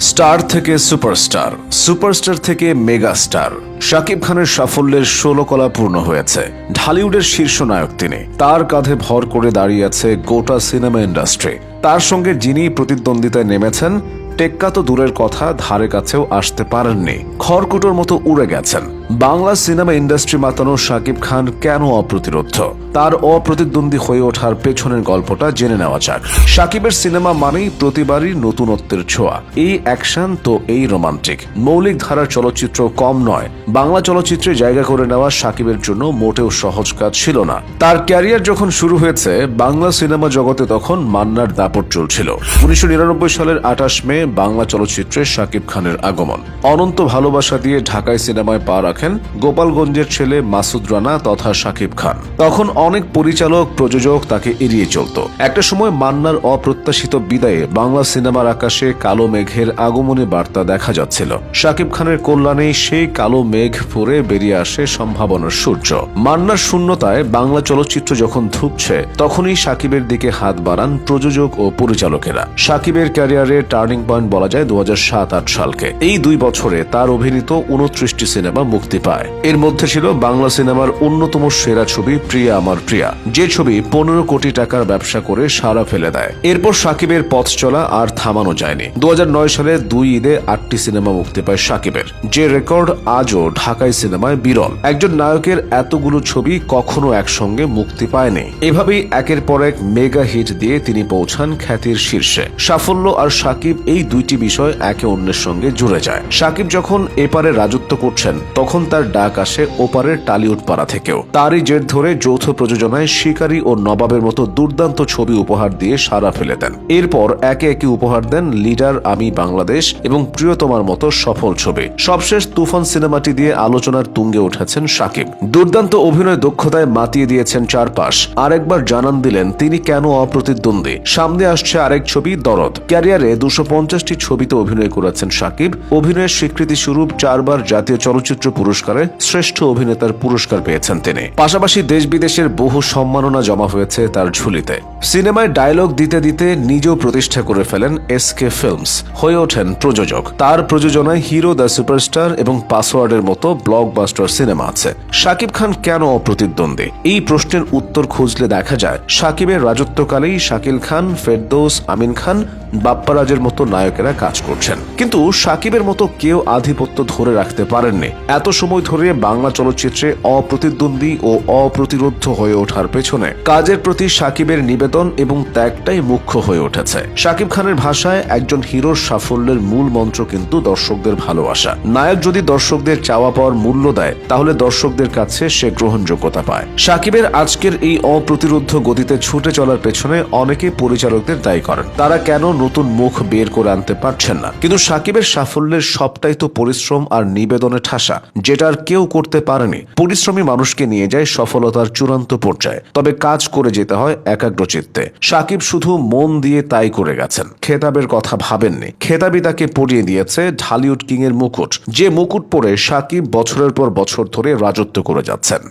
Star থেকে superstar superstar থেকে mega star Shakib খানের সাফল্যের ষোলো কলা পূর্ণ হয়েছে। ঢালিউডের শীর্ষ নায়ক তিনি। তার কাঁধে ভর করে দাঁড়িয়ে আছে গোটা সিনেমা ইন্ডাস্ট্রি। তার সঙ্গে যিনি প্রতিদ্বন্দ্বিতায় নেমেছেন, টেক্কা তো দূরের কথা, ধারে কাছেও আসতে পারেননি। খড়কুটোর মতো উড়ে গেছেন। বাংলা সিনেমা ইন্ডাস্ট্রি মাতানো শাকিব খান কেন অপ্রতিরোধ্য? তার অপ্রতিদ্বন্দ্বী হয়ে ওঠার পেছনের গল্পটা জেনে নেওয়া যাক। শাকিবের সিনেমা মানেই প্রতিবারই নতুনত্বের ছোঁয়া। এই অ্যাকশন তো এই রোমান্টিক। মৌলিক ধারার চলচ্চিত্র কম নয়। বাংলা চলচ্চিত্রে জায়গা করে নেওয়া শাকিবের জন্য মোটেও সহজ কাজ ছিল না। তার ক্যারিয়ার যখন শুরু হয়েছে, বাংলা সিনেমা জগতে তখন মান্নার দাপট চলছিল। উনিশশো নিরানব্বই সালের আঠাশ মে বাংলা চলচ্চিত্রে শাকিব খানের আগমন। অনন্ত ভালোবাসা দিয়ে ঢাকায় সিনেমায় পা রাখেন গোপালগঞ্জের ছেলে মাসুদ রানা তথা শাকিব খান। তখন অনেক পরিচালক, প্রযোজক তাকে এড়িয়ে চলত। একটা সময় মান্নার অপ্রত্যাশিত বিদায়ে বাংলা সিনেমার আকাশে কালো মেঘের আগমনী বার্তা দেখা যাচ্ছিল। শাকিব খানের কল্যাণে সেই কালো মেঘ ফুরে বেরিয়ে আসে সম্ভাবনার সূর্য। মান্নার শূন্যতায় বাংলা চলচ্চিত্র যখন ধুকছে, তখনই শাকিবের দিকে হাত বাড়ান প্রযোজক ও পরিচালকেরা। শাকিবের ক্যারিয়ারে টার্নিং পয়েন্ট বলা যায় দু সাত সালকে। এই দুই বছরে তার অভিনীত উনত্রিশটি সিনেমা মুক্তি পায়। এর মধ্যে ছিল বাংলা সিনেমার অন্যতম সেরা ছবি প্রিয়া আমার প্রিয়া। যে ছবি পনেরো কোটি টাকার ব্যবসা করে সারা ফেলে দেয়। এরপর সাকিবের পথ চলা আর থামানো যায়নি। দু হাজার নয় সালে দুই ঈদে আটটি সিনেমা মুক্তি পায় সাকিবের। যে রেকর্ড আজও ঢাকায় সিনেমায় বিরল। একজন নায়কের এতগুলো ছবি কখনো একসঙ্গে মুক্তি পায়নি। এভাবেই একের পর এক মেগা হিট দিয়ে তিনি পৌঁছান খ্যাতির শীর্ষে। সাফল্য আর সাকিব এই দুইটি বিষয় একে অন্যের সঙ্গে জুড়ে যায়। সাকিব যখন এপারে রাজত্ব করছেন, তখন তার ডাক আসে ওপারের টালিউড পাড়া থেকেও। তারই জের ধরে যৌথ প্রযোজনায় শিকারী ও নবাবের মতো দুর্দান্ত ছবি উপহার দিয়ে সারা ফেলে দেন। এরপর একে একে উপহার দেন লিডার আমি বাংলাদেশ এবং প্রিয়তমার মতো সফল ছবি। সবশেষ তুফান সিনেমাটি দিয়ে আলোচনার তুঙ্গে উঠেছেন সাকিব। দুর্দান্ত অভিনয় দক্ষতায় মাতিয়ে দিয়েছেন চারপাশ। আরেকবার জানান দিলেন তিনি কেন অপ্রতিদ্বন্দ্বী। সামনে আসছে আরেক ছবি, দরদ। ক্যারিয়ারে দুশো পঞ্চাশটি ছবিতে অভিনয় করেছেন সাকিব। অভিনয়ের স্বীকৃতি স্বরূপ চারবার জাতীয় চলচ্চিত্র পুরস্কারে শ্রেষ্ঠ অভিনেতার পুরস্কার পেয়েছেন তিনি। পাশাপাশি দেশ বিদেশের বহু সম্মাননা জমা হয়েছে তার ঝুলিতে। সিনেমায় ডায়লগ দিতে দিতে নিজেও প্রতিষ্ঠা করে ফেলেন এস কে ফিল্মস। হয়ে ওঠেন প্রযোজক। তার প্রযোজনায় হিরো দ্য সুপারস্টার এবং পাসওয়ার্ডের মতো ব্লকবাস্টার সিনেমা আছে। শাকিব খান কেন অপ্রতিদ্বন্দ্বী? এই প্রশ্নের উত্তর খুঁজলে দেখা যায়, শাকিবের রাজত্বকালেই শাকিল খান, ফেরদৌস, আমিন খান বাপ্পারাজের মতো নায়কেরা কাজ করছেন। কিন্তু সাকিবের মতো কেউ আধিপত্য ধরে রাখতে পারেননি। এত সময় ধরে বাংলা চলচ্চিত্রে অপ্রতিদ্বন্দ্বী ও অপ্রতিরোধ্য হয়ে ওঠার পেছনে কাজের প্রতি সাকিবের নিবেদন এবং ত্যাগটাই মুখ্য হয়ে উঠেছে। সাকিব খানের ভাষায় একজন হিরোর সাফল্যের মূল মন্ত্র কিন্তু দর্শকদের ভালোবাসা। নায়ক যদি দর্শকদের চাওয়া পাওয়ার মূল্য দেয়, তাহলে দর্শকদের কাছে সে গ্রহণযোগ্যতা পায়। সাকিবের আজকের এই অপ্রতিরোধ্য গতিতে ছুটে চলার পেছনে অনেকে পরিচালকদের দায়ী করেন। তারা কেন নতুন মুখ বের করে আনতে পারছেন না। কিন্তু সাকিবের সাফল্যের সবটাই তো পরিশ্রম আর নিবেদনে ঠাসা, যেটা আর কেউ করতে পারেনি। পরিশ্রমী মানুষকে নিয়ে যায় সফলতার চূড়ান্ত পর্যায়ে, তবে কাজ করে যেতে হয় একাগ্রচিত্তে সাকিব শুধু মন দিয়ে তাই করে গেছেন। খেতাবের কথা ভাবেননি। খেতাবই তাকে পরিয়ে দিয়েছে ঢালিউড কিং এর মুকুট, যে মুকুট পরে সাকিব বছরের পর বছর ধরে রাজত্ব করে যাচ্ছেন।